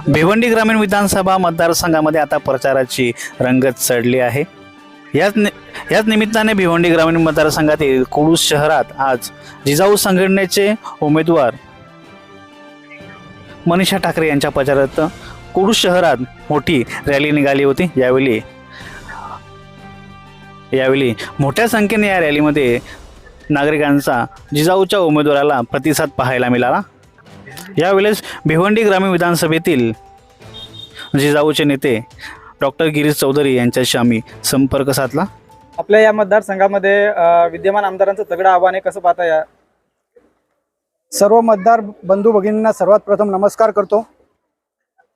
भिवंडी ग्रामीण विधानसभा मतदारसंघामध्ये आता प्रचाराची रंगत चढली आहे. याच नि याच निमित्ताने भिवंडी ग्रामीण मतदारसंघातील कुडूस शहरात आज जिजाऊ संघटनेचे उमेदवार मनीषा ठाकरे यांच्या प्रचारार्थ कुडूस शहरात मोठी रॅली निघाली होती. यावेळी यावेळी मोठ्या संख्येने या रॅलीमध्ये नागरिकांचा जिजाऊच्या उमेदवाराला प्रतिसाद पाहायला मिळाला. यावेळेस भिवंडी ग्रामीण विधानसभेतील जिजाऊचे नेते डॉक्टर गिरीश चौधरी यांच्याशी आम्ही संपर्क साधला. आपल्या या मतदारसंघामध्ये विद्यमान आमदारांचं तगडं आव्हान आहे कसं पाहता या? सर्व मतदार बंधू भगिनींना सर्वात प्रथम नमस्कार करतो.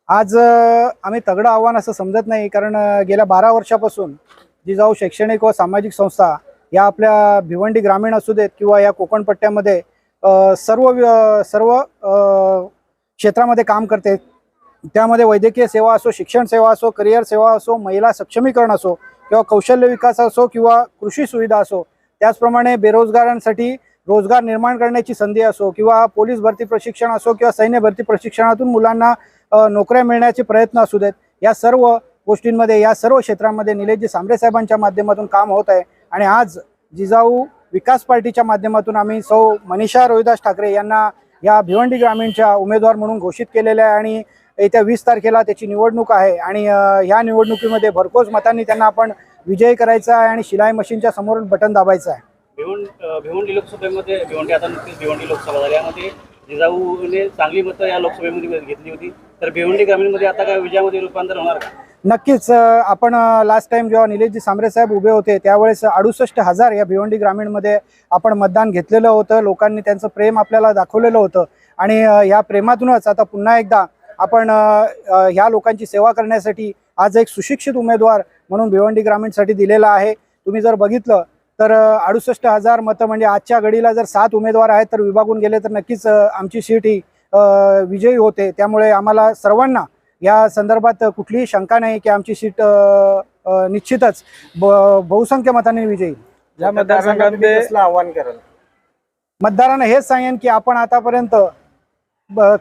आज आम्ही तगडं आव्हान असं समजत नाही कारण गेल्या बारा वर्षापासून जिजाऊ शैक्षणिक व सामाजिक संस्था या आपल्या भिवंडी ग्रामीण असू देत किंवा या कोकणपट्ट्यामध्ये सर्व सर्व क्षेत्रामध्ये काम करते. त्यामध्ये वैद्यकीय सेवा असो शिक्षण सेवा असो करिअर सेवा असो महिला सक्षमीकरण असो किंवा कौशल्य विकास असो किंवा कृषी सुविधा असो त्याचप्रमाणे बेरोजगारांसाठी रोजगार निर्माण करण्याची संधी असो किंवा पोलीस भरती प्रशिक्षण असो किंवा सैन्य भरती प्रशिक्षणातून मुलांना नोकऱ्या मिळण्याचे प्रयत्न असू देत. या सर्व गोष्टींमध्ये या सर्व क्षेत्रामध्ये निलेशजी सांबरे साहेबांच्या माध्यमातून काम होत आहे. आणि आज जिजाऊ विकास पार्टीच्या माध्यमातून आम्ही सौ मनीषा रोहिदास ठाकरे यांना या भिवंडी ग्रामीणच्या उमेदवार म्हणून घोषित केलेले आहे आणि येत्या वीस तारखेला त्याची निवडणूक आहे आणि ह्या निवडणुकीमध्ये भरघोस मतांनी त्यांना आपण विजय करायचा आहे आणि शिलाई मशीनच्या समोर बटन दाबायचं आहे. भिवंडी लोकसभेमध्ये भिवंडी आता नुकतीच भिवंडी लोकसभा झाली. यामध्ये जिजाऊने चांगली मतं या लोकसभेमध्ये घेतली होती. तर भिवंडी ग्रामीणमध्ये आता काय विजयामध्ये रूपांतर होणार का? नक्कीच आपण लास्ट टाइम जेव्हा निलेशजी सांबरे साहेब उभे होते त्यावेळेस अडुसष्ट हजार या भिवंडी ग्रामीणमध्ये आपण मतदान घेतलेलं होतं. लोकांनी त्यांचं प्रेम आपल्याला दाखवलेलं होतं. आणि ह्या या प्रेमातूनच आता पुन्हा एकदा आपण ह्या लोकांची सेवा करण्यासाठी आज एक सुशिक्षित उमेदवार म्हणून भिवंडी ग्रामीणसाठी दिलेला आहे. तुम्ही जर बघितलं तर अडुसष्ट हजार मतं म्हणजे आजच्या घडीला जर सात उमेदवार आहेत तर विभागून गेले तर नक्कीच आमची सीट ही विजयी होते. त्यामुळे आम्हाला सर्वांना या संदर्भात कुठलीही शंका नाही की आमची सीट निश्चितच बहुसंख्य मतांनी विजयी. या मतदारसंघामध्ये आव्हान कराल? मतदारांना हेच सांगेन की आपण आतापर्यंत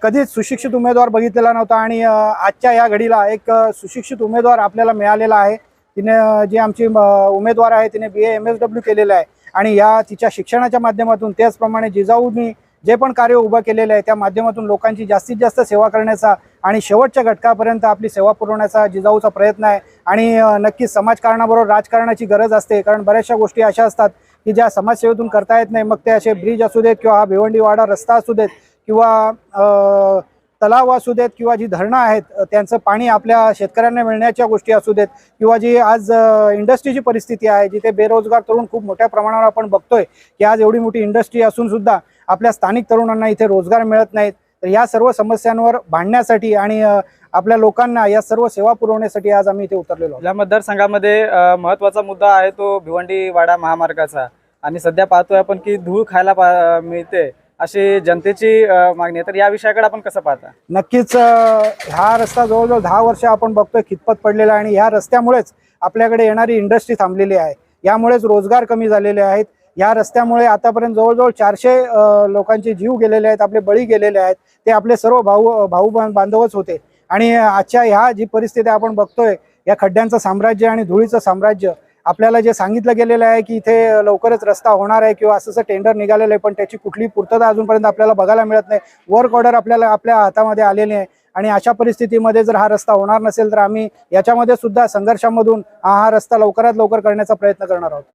कधीच सुशिक्षित उमेदवार बघितलेला नव्हता आणि आजच्या या घडीला एक सुशिक्षित उमेदवार आपल्याला मिळालेला आहे. तिने जी आमची उमेदवार आहे तिने B A M S W केलेलं आहे. आणि या तिच्या शिक्षणाच्या माध्यमातून त्याचप्रमाणे जिजाऊनी जे पण कार्य उभं केलेलं आहे त्या माध्यमातून लोकांची जास्तीत जास्त सेवा करण्याचा आणि शेवटच्या घटकापर्यंत आपली सेवा पुरवण्याचा जिजाऊचा प्रयत्न आहे. आणि नक्कीच समाजकारणाबरोबर राजकारणाची गरज असते. कारण बऱ्याचशा गोष्टी अशा असतात की ज्या समाजसेवेतून करता येत नाही. मग ते असे ब्रिज असू देत किंवा हा भिवंडीवाडा रस्ता असू देत किंवा तलाव असू देत किंवा जी धरणं आहेत त्यांचं पाणी आपल्या शेतकऱ्यांना मिळण्याच्या गोष्टी असू देत किंवा जी आज इंडस्ट्रीची परिस्थिती आहे जिथे बेरोजगार तरुण खूप मोठ्या प्रमाणावर आपण बघतोय की आज एवढी मोठी इंडस्ट्री असून सुद्धा आपल्या स्थानिक तरुणांना इथे रोजगार मिळत नाहीत. तर या सर्व समस्यांवर भांडण्यासाठी आणि आपल्या लोकांना या सर्व सेवा पुरवण्यासाठी आज आम्ही इथे उतरलेलो या मतदारसंघामध्ये महत्त्वाचा मुद्दा आहे तो भिवंडी वाडा महामार्गाचा. आणि सध्या पाहतोय आपण की धूळ खायला मिळते अशी जनतेची मागणी आहे. तर या विषयाकडे आपण कसं पाहता? नक्कीच हा रस्ता जवळजवळ दहा वर्ष आपण बघतोय खितपत पडलेला आहे आणि ह्या रस्त्यामुळेच आपल्याकडे येणारी इंडस्ट्री थांबलेली आहे. यामुळेच रोजगार कमी झालेले आहेत. या रस्त्यामुळे आतापर्यंत जवळजवळ चारशे लोकांचे जीव गेलेले आहेत आपले बळी गेलेले आहेत ते आपले सर्व भाऊ भाऊ बांधवच होते. आणि आजच्या ह्या जी परिस्थिती आपण बघतोय या खड्ड्यांचं साम्राज्य आणि धुळीचं साम्राज्य आपल्याला जे सांगितलं गेलेलं आहे की इथे लवकरच रस्ता होणार आहे किंवा असं टेंडर निघालेलं आहे पण त्याची कुठली पूर्तता अजूनपर्यंत आपल्याला बघायला मिळत नाही. वर्क ऑर्डर आपल्याला आपल्या हातामध्ये आलेली आहे. आणि अशा परिस्थितीमध्ये जर हा रस्ता होणार नसेल तर आम्ही याच्यामध्ये सुद्धा संघर्षामधून हा हा रस्ता लवकरात लवकर करण्याचा प्रयत्न करणार आहोत.